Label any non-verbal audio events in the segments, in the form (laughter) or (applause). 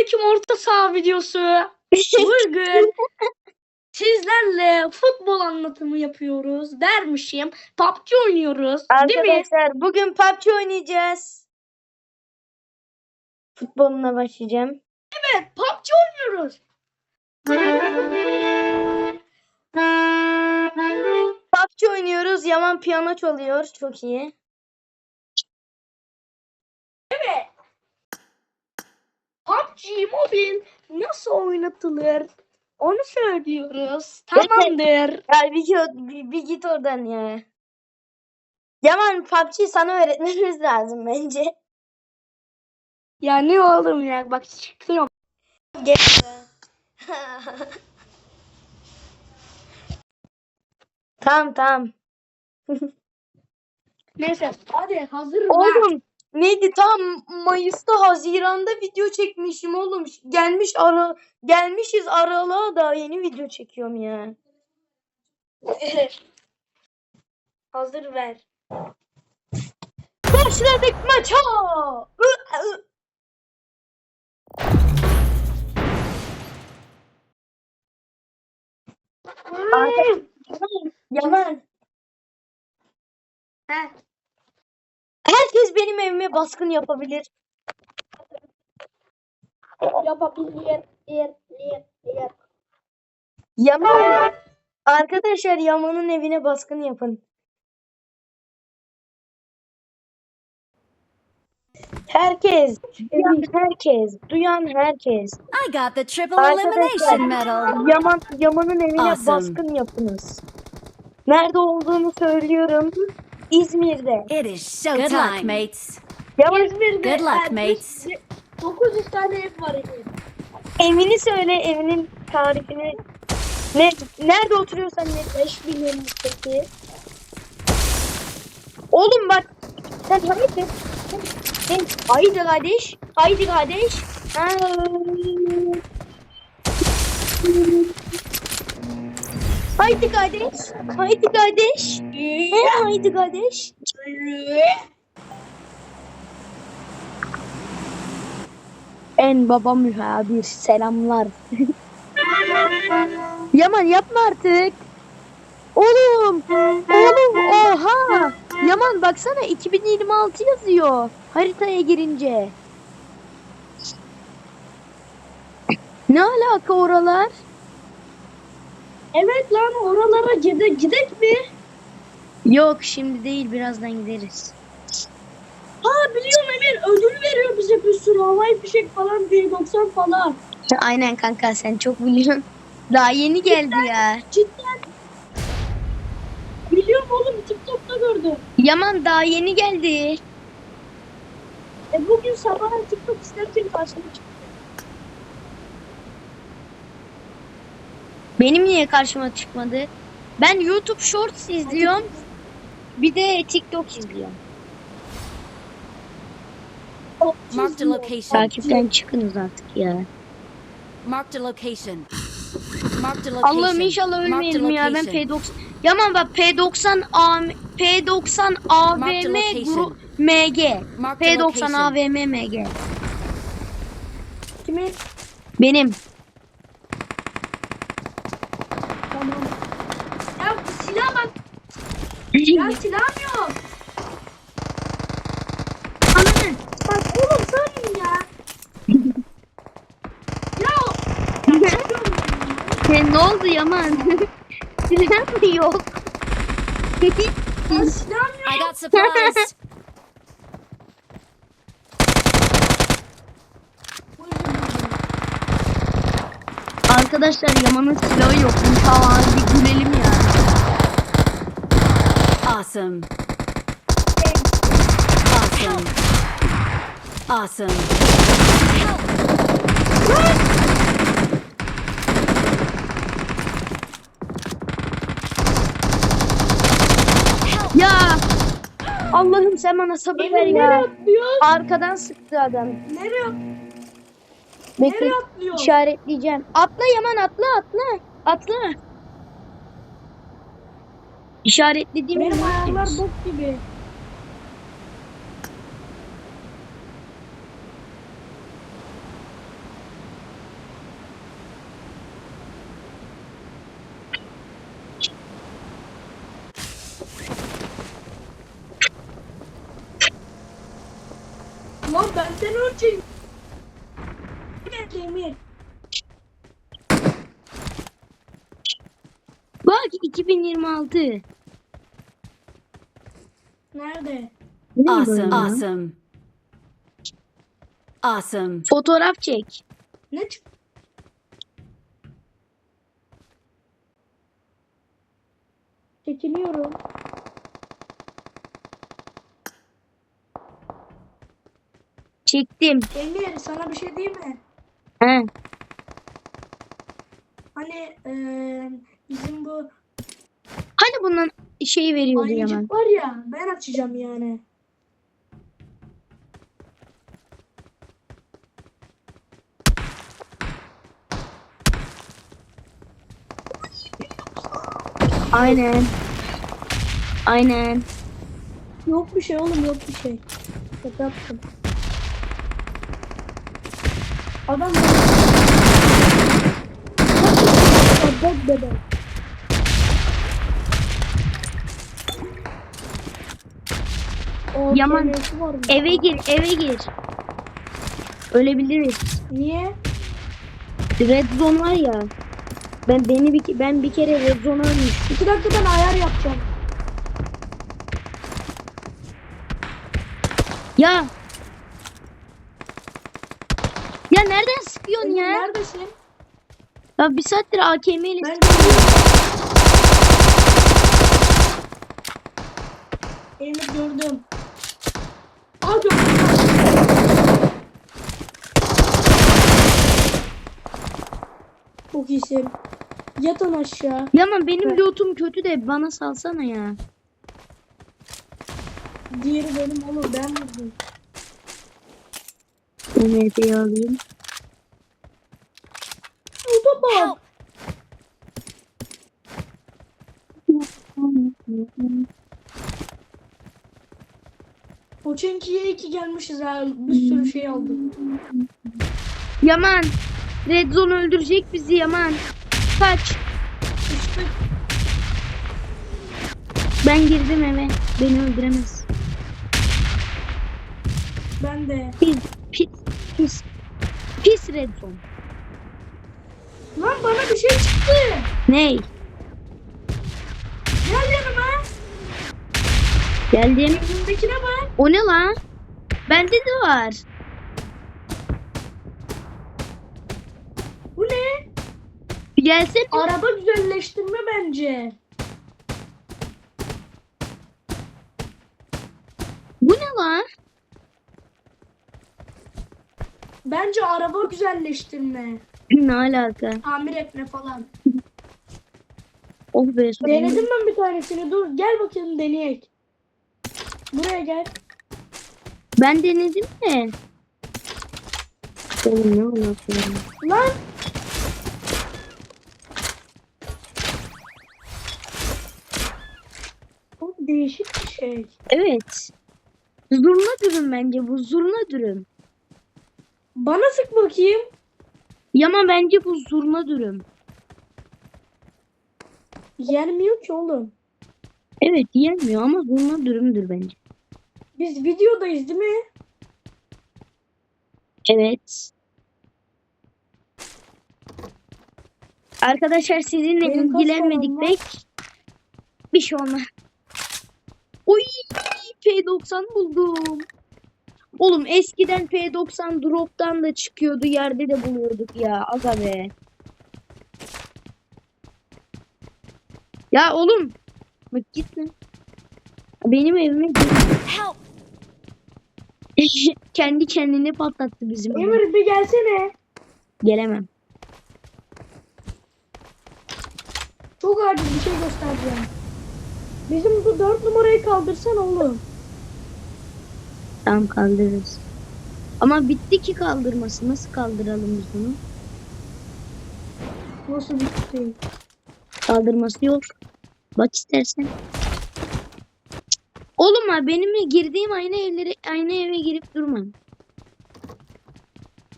Selamünaleyküm orta saha videosu. Bugün (laughs) sizlerle futbol anlatımı yapıyoruz dermişim. PUBG oynuyoruz. Değil mi? Arkadaşlar bugün PUBG oynayacağız. Futboluna başlayacağım. Evet PUBG oynuyoruz. PUBG oynuyoruz. Yaman piyano çalıyor. Çok iyi. PUBG Mobile nasıl oynatılır? Onu söylüyoruz. Tamamdır. Ya bir, bir, bir git oradan ya. Yaman PUBG sana öğretmemiz lazım bence. Ya ne oğlum ya bak. Gel. tamam tamam. Neyse hadi hazır ver. Oğlum neydi tam Mayıs'ta Haziran'da video çekmişim oğlum. Gelmiş ara gelmişiz aralığa da yeni video çekiyorum ya. (laughs) hazır ver. Başladık maça. Ü. Yaman. He. Herkes benim evime baskın yapabilir. Yapabilir. Yer, yer, yer. Yaman. Arkadaşlar Yaman'ın evine baskın yapın. Herkes, duyan herkes, duyan herkes. I got the triple elimination medal. Yaman, Yaman'ın evine Awesome. baskın yapınız. Nerede olduğunu söylüyorum. İzmir'de. It is showtime. Good luck, mates. Yaman İzmir'de Good luck, mates. 900 tane ev var evin. evini söyle, evinin tarifini. Ne, nerede oturuyorsan ne? 5 milyon. Oğlum bak. Sen haydi. Sen, haydi kardeş. Haydi kardeş. Ha. Haydi kardeş. Haydi kardeş. He, haydi kardeş. En baba mühabir selamlar. (laughs) Yaman yapma artık. Oğlum. Oğlum oha. Yaman baksana 2026 yazıyor haritaya girince. Ne alaka oralar? Evet lan oralara gide gidek mi? Yok şimdi değil birazdan gideriz. Ha biliyorum Emir ödül veriyor bize bir sürü havai fişek falan P90 falan. (laughs) Aynen kanka sen çok biliyorsun. Daha yeni geldi ya. Cidden. Biliyorum oğlum TikTok'ta gördüm. Yaman daha yeni geldi. E bugün sabah TikTok isterken karşıma çıktı. Benim niye karşıma çıkmadı? Ben YouTube Shorts izliyorum. Bir de TikTok izliyorum. Marked a location. Takipten çıkınız artık ya. Marked a location. Marked a location. Allah'ım inşallah a ölmeyelim ya ben location. P90 Yaman bak P90 AM P90 AVM grup MG Marked a P90 location. AVM MG Kimi? Benim Tamam. Ya bu silah bak. Ya silah yok. Ananı Bak oğlum söyleyeyim ya. (laughs) ya. ya ben. Sen ne oldu Yaman Silah mı yok Ya silahım yok. I got supplies. (laughs) Arkadaşlar Yaman'ın silahı yok Tamam bir gülelim ya awesome. Awesome. Awesome. Ya Allah'ım sen bana sabır ver Emir nereye ya? Arkadan sıktı adam Nereye, Bekle nereye atlıyor? işaretleyeceğim Atla Yaman atla atla Atla İşaretlediğim Benim ayağımlar bok gibi. Lan benden ölçeyim. Bak 2026. Nerede? Awesome. Awesome. Awesome. Fotoğraf çek. Ne çık? Çekiliyorum. Çektim. Emir sana bir şey diyeyim mi? He. Hani eee, bizim bu Hani bundan şey veriyordu ayıcık var ya ben açacağım yani. Aynen. Aynen. Yok bir şey oğlum yok bir şey. Şaka yaptım. Adam Bak bebe. O Yaman? Eve gir, eve gir. Ölebiliriz. Niye? Red zone var ya. Ben beni bir ben bir kere red zone'a ölmüştüm. İki dakika ben ayar yapacağım. Ya. Ya nereden sıkıyorsun ya? Neredesin? Ya bir saattir AKM ile Ben. Emir gördüm. Aa gördüm. Çok iyisin. Yatan aşağı. Yaman benim lootum kötü de bana salsana ya. Diğeri benim olur. Ben vurdum. MF'yi alayım. Burada bak. Koçenki'ye iki gelmişiz ha. Bir sürü şey aldım. Yaman. Red zone öldürecek bizi Yaman. Kaç. Ben girdim eve. Beni öldüremez. ben de. Pis, pis, pis. Pis red zone. Lan bana bir şey çıktı. Ney? Gel yanıma. Geldim. Önündekine bak. O ne lan? Bende de var. Bu ne? Bir Gelsene. Araba güzelleştirme bence. Bu ne lan? Bence araba güzelleştirme. (clears throat) ne alaka? Tamir etme falan. (laughs) Oh be. Denedim ben bir tanesini. Dur gel bakayım deneyek. Buraya gel. Ben denedim de. Oğlum ne anlatıyorsun? Lan Bu değişik bir şey. Evet. Zurna dürüm bence bu zurna dürüm. Bana sık bakayım. Yama bence bu zurna dürüm. Yenmiyor ki oğlum. Evet yenmiyor ama zurna dürümdür bence. Biz videodayız değil mi? Evet. Arkadaşlar sizinle Benim ilgilenmedik pek. Bir şey olmaz. Oy P90 buldum. Oğlum eskiden P90 drop'tan da çıkıyordu yerde de buluyorduk ya aga be. Ya oğlum. Bak gitme. Benim evime gir. Help! (laughs) Kendi kendini patlattı bizim. Emir bir gelsene. Gelemem. Çok acil bir şey göstereceğim. Bizim bu dört numarayı kaldırsana oğlum. Tamam kaldırırız. Ama bitti ki kaldırması. Nasıl kaldıralım biz bunu? Nasıl bir şey? Kaldırması yok. Bak istersen. Oğlum ha benim girdiğim aynı evlere aynı eve girip durma.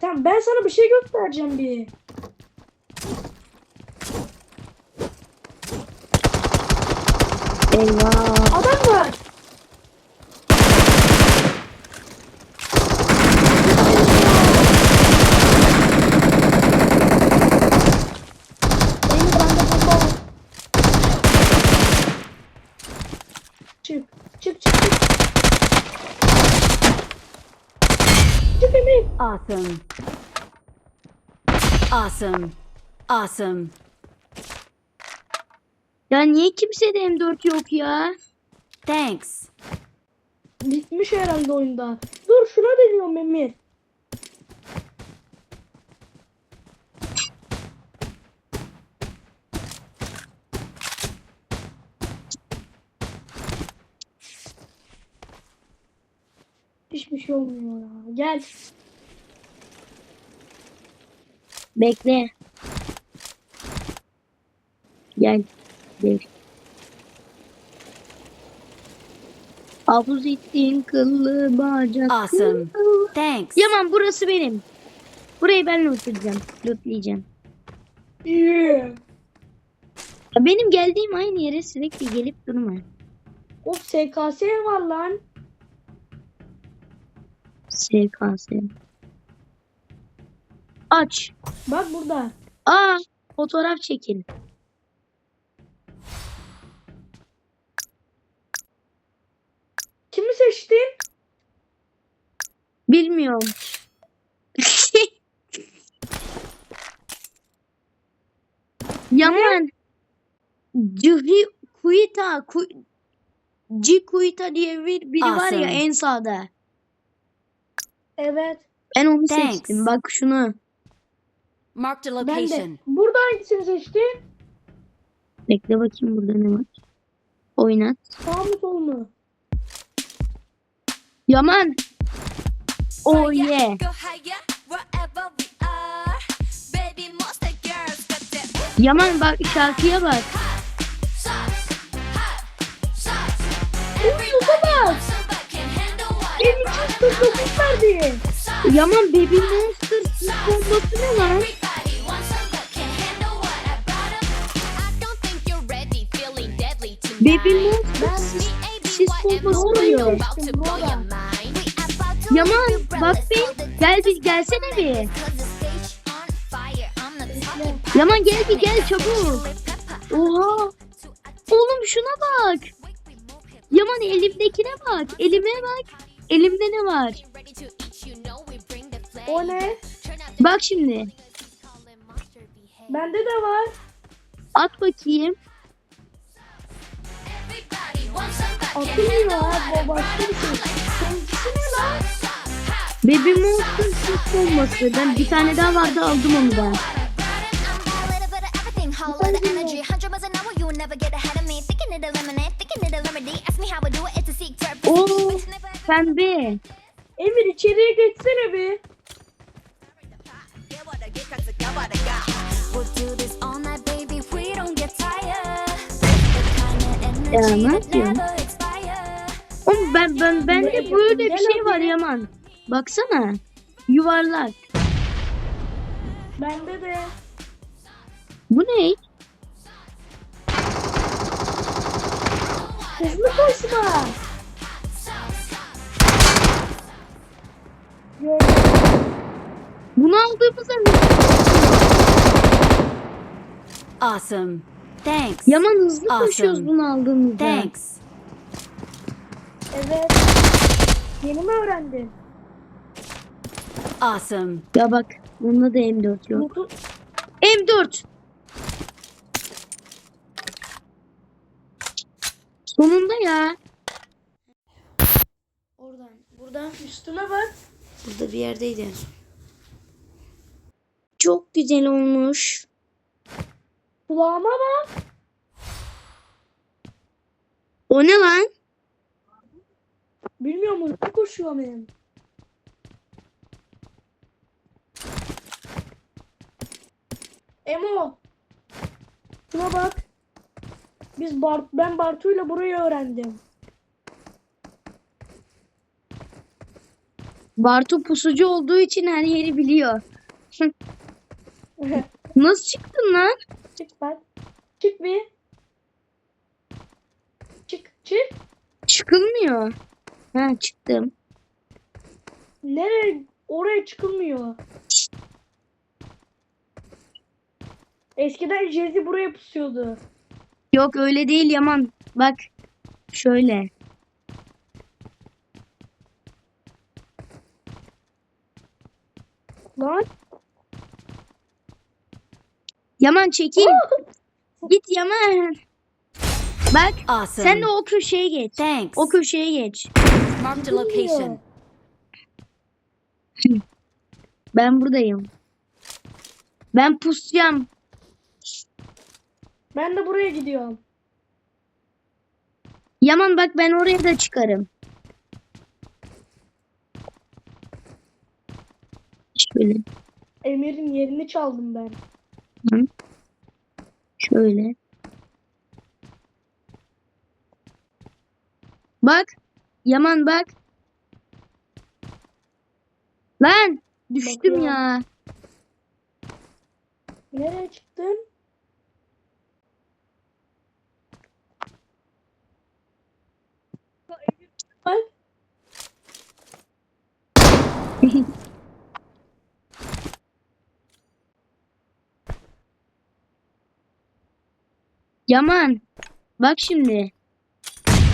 Tamam ben sana bir şey göstereceğim bir. Eyvah. Adam var. Awesome. Awesome. Awesome. Ya niye kimsede M4 yok ya? Thanks. Bitmiş herhalde oyunda. Dur şuna deniyorum Emir. Hiçbir şey olmuyor ya. Gel. Bekle. Gel. Gel. Havuz ettiğin kıllı bacak. Awesome. Thanks. Yaman burası benim. Burayı ben lootlayacağım. Lootlayacağım. Yeah. Benim geldiğim aynı yere sürekli gelip durma. Of SKS var lan. SKS. Aç. Bak burada. Aa, fotoğraf çekin. Kimi seçtin? Bilmiyorum. (laughs) Yaman. Cihi Kuita. Ku, Ci Kuita diye bir biri var ya Awesome. en sağda. Evet. Ben onu Thanks. seçtim. Bak şunu. Marked a Ben de. location. Burada hangisini seçtin? Bekle bakayım burada ne var. Oynat. Sağ mı sol mu? Yaman. Oh yeah. Go higher wherever we are. Baby monster girls got that Yaman bak şarkıya bak. sauce, hot sauce. Bak. Somebody can handle what I Benim için 49 verdi. Yaman Baby Monster sis bombası ne lan? Blow your mind. We about to Yaman bak bir gel bir gelsene bir. Yaman gel bir gel çabuk. Oha. Oğlum şuna bak. Yaman elimdekine bak. Elime bak. Elimde ne var? O ne? Bak şimdi. Bende de var. At bakayım. Atılmıyor abi. O başka bir şey. Seninkisi ne lan? Baby Monster sis bombası. Ben bir tane daha vardı aldım onu da. Oo pembe. Emir içeriye geçsene bir. Ya ne yapıyorsun? Oğlum ben ben bende böyle bir şey var. Yaman. Baksana. Yuvarlak. Bende de. Bu ne? Hızlı koşma. Bunu aldığımızda ne? Awesome. Thanks. Yaman hızlı Awesome. koşuyoruz bunu aldığımızda. Thanks. Evet. Yeni mi öğrendin? Awesome. Ya bak bunda da M4 yok. Notu M4. Sonunda ya. oradan. Buradan üstüme bak. Burada bir yerdeydi. Çok güzel olmuş. Kulağıma bak. O ne lan? Bilmiyorum hızlı koşuyor benim. Emo. Şuna bak. Biz Bart ben Bartu'yla burayı öğrendim. Bartu pusucu olduğu için her yeri biliyor. (laughs) Nasıl çıktın lan? Çık bak. Çık bir. Çık çık. Çıkılmıyor. Ha çıktım. Nereye? Oraya çıkılmıyor. Eskiden Jezi buraya pusuyordu. Yok öyle değil Yaman. Bak şöyle. Lan. Yaman çekil. (laughs) Git Yaman. Bak Awesome. sen de o köşeye geç. Thanks. O köşeye geç. Marked a location. (laughs) Ben buradayım. Ben pusacağım. Ben de buraya gidiyorum. Yaman bak ben oraya da çıkarım. Şöyle. Emir'in yerini çaldım ben. Şöyle. Bak. Yaman bak. Lan düştüm Bakıyorum. ya. Nereye çıktın? Bak. Yaman. Bak şimdi.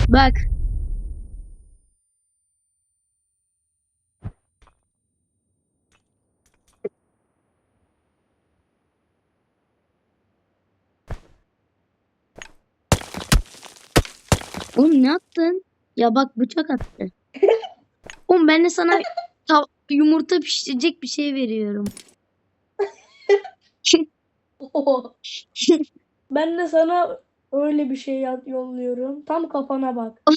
Bak. Oğlum ne yaptın? Ya bak bıçak attı. (laughs) Oğlum ben de sana yumurta pişirecek bir şey veriyorum. (laughs) (laughs) ben de sana öyle bir şey yolluyorum. Tam kafana bak. (laughs)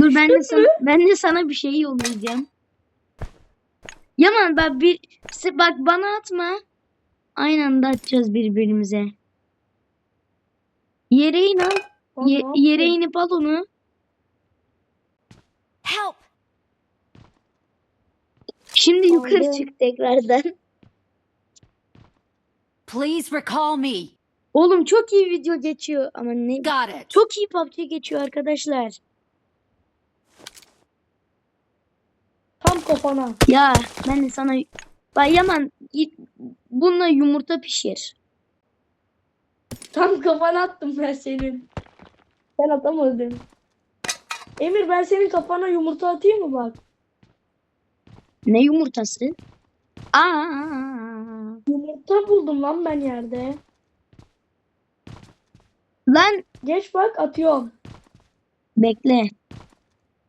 Dur ben de sana ben de sana bir şey yollayacağım. Yaman bak bir bak bana atma. Aynı anda atacağız birbirimize. Yere in al. Lan Ye- yere inip al onu. Help! Şimdi yukarı çık tekrardan. (laughs) Please recall me. Oğlum çok iyi video geçiyor ama ne? Got it. Çok iyi PUBG geçiyor arkadaşlar. Tam kafana. Ya ben de sana Bak Yaman git bununla yumurta pişir. Tam kafana attım ben senin. Sen atamadın. Emir ben senin kafana yumurta atayım mı bak? Ne yumurtası? Aa! Yumurta buldum lan ben yerde. Lan Geç bak atıyorum. bekle.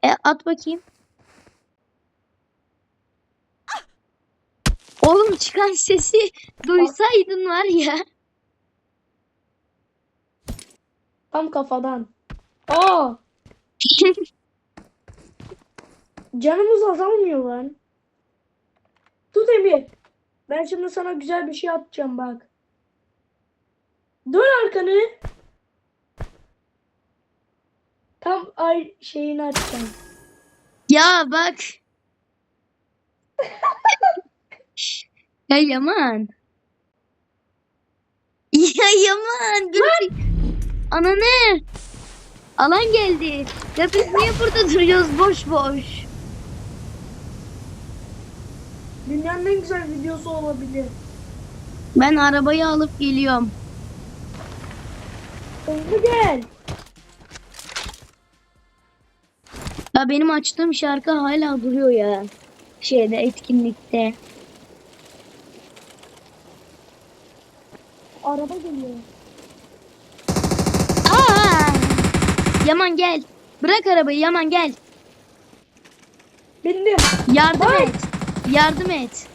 E at bakayım. Oğlum çıkan sesi duysaydın var ya. Tam kafadan. Aa (laughs) canımız azalmıyor lan. Tut Emir. Ben şimdi sana güzel bir şey atacağım bak. Dön arkanı. Tam ay şeyini açacağım. ya bak. (laughs) ya Yaman. Ya Yaman. Dur. bir- Ananı. Alan geldi. Ya biz niye burada duruyoruz boş boş? Dünyanın en güzel videosu olabilir. Ben arabayı alıp geliyorum. Hızlı gel. Ya benim açtığım şarkı hala duruyor ya. Şeyde etkinlikte. Araba geliyor. Aa! Yaman gel. Bırak arabayı Yaman gel. Bindim. Yardım Vay! et. Yardım et.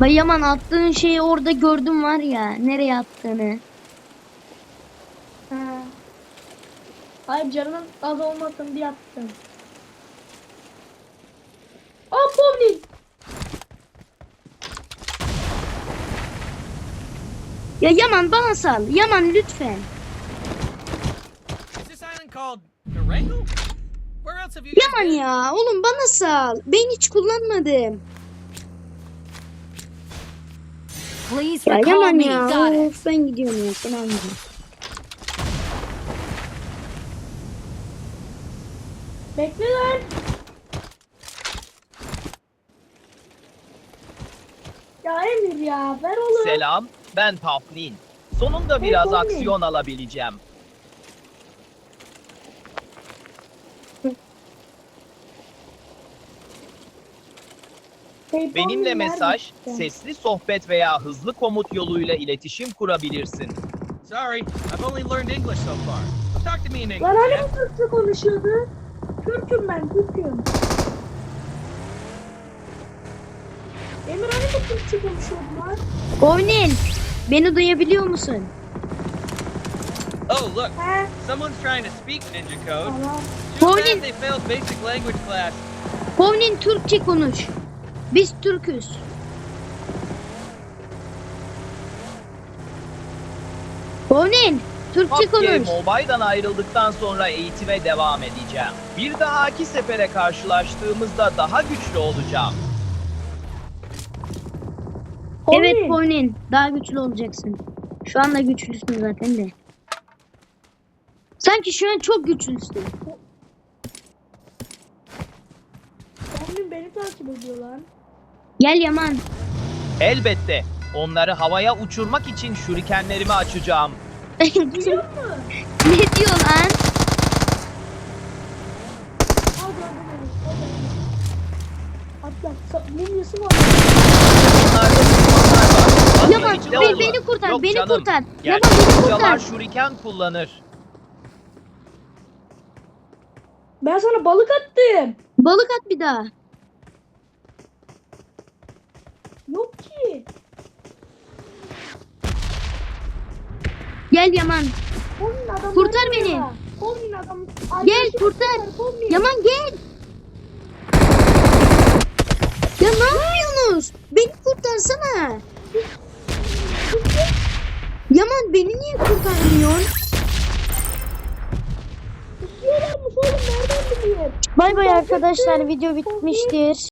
Bak Yaman attığın şeyi orada gördüm var ya. Nereye attığını. Ha. Hayır canımın az olmasın diye attım. Aa bowling. Ya Yaman bana sal. Yaman lütfen. Yaman ya oğlum bana sal. Ben hiç kullanmadım. Please Ya Yaman ya. Of ben gidiyorum ya. Seni almayacağım. Bekle lan. Ya Emir ya ver oğlum. Selam, ben Paflin. Sonunda biraz Paflin. aksiyon alabileceğim. (laughs) Benimle mesaj, sesli sohbet veya hızlı komut yoluyla iletişim kurabilirsin. Sorry, I've only learned English so far. Talk to me in English. Lan hani Türkçe konuşuyordu? Türk'üm ben, Türk'üm. Emir hani bu Türkçe konuşuyordu lan? Oynin. Beni duyabiliyor musun? Oh, look. He, Someone's trying to speak Ninja Code. tamam. Too bad they failed basic language class. Oynin Türkçe konuş. Biz Türküz. Oynin Türkçe konuş. Mobile'dan ayrıldıktan sonra eğitime devam edeceğim. Bir dahaki sefere karşılaştığımızda daha güçlü olacağım. Evet Oynin daha güçlü olacaksın. Şu anda güçlüsün zaten de. Sanki şu an çok güçlüsün. Tommy beni takip ediyor lan. Gel Yaman. Elbette. Onları havaya uçurmak için şurikenlerimi açacağım. Biliyor musun? ne diyor lan? Atla. Sa- Mumyası var. Onlarda düşmanlar var. Yaman Vazgeçte be- olma. beni kurtar Yok beni canım. kurtar. Yaman Gerçek beni hocalar kurtar. şuriken kullanır. Ben sana balık attım. Balık at bir daha. Yok ki. Gel Yaman. Kurtar beni. Adam. Gel Arkadaşı kurtar. Yaman gel. Ya ne yapıyorsunuz? Beni kurtarsana. Yaman beni niye kurtarmıyorsun? Tutuyorlarmış oğlum nereden bileyim? Bay bay arkadaşlar video bitmiştir.